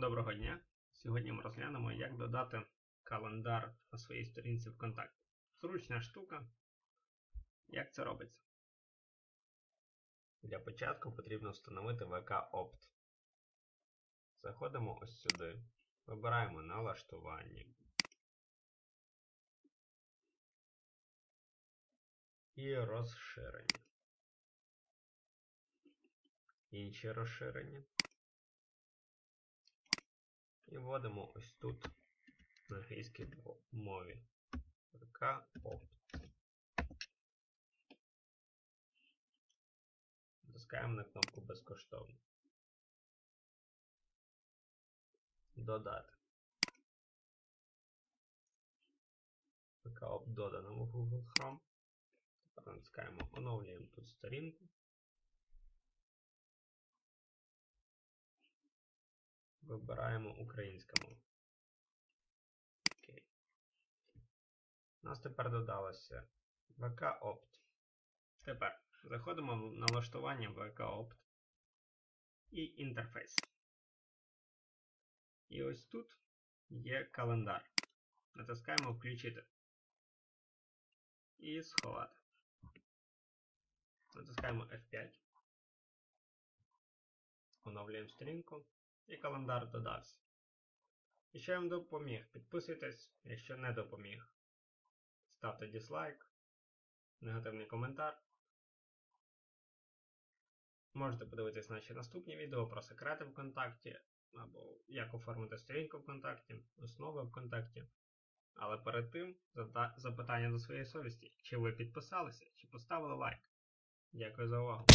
Доброго дня! Сьогодні ми розглянемо, як додати календар на своїй сторінці ВКонтакті. Зручна штука. Як це робиться? Для початку потрібно встановити VK Opt. Заходимо ось сюди. Вибираємо налаштування. І розширення. Інші розширення. І вводимо ось тут на англійській мові. VK Opt. Натискаємо на кнопку безкоштовно. Додати. VK Opt додано в Google Chrome. Тепер натискаємо оновлюємо тут сторінку. Вибираємо українська мова. Окей. У нас тепер додалося VK Opt. Тепер заходимо в налаштування VK Opt і інтерфейс. І ось тут є календар. Натискаємо Включити. І сховати. Натискаємо F5. Оновлюємо сторінку. І календар додався. Якщо я вам допоміг, підписуйтесь, якщо не допоміг, ставте дизлайк, негативний коментар. Можете подивитись наші наступні відео про секрети ВКонтакті, або як оформити сторінку ВКонтакті, основи ВКонтакті. Але перед тим запитання до своєї совісті, чи ви підписалися, чи поставили лайк. Дякую за увагу.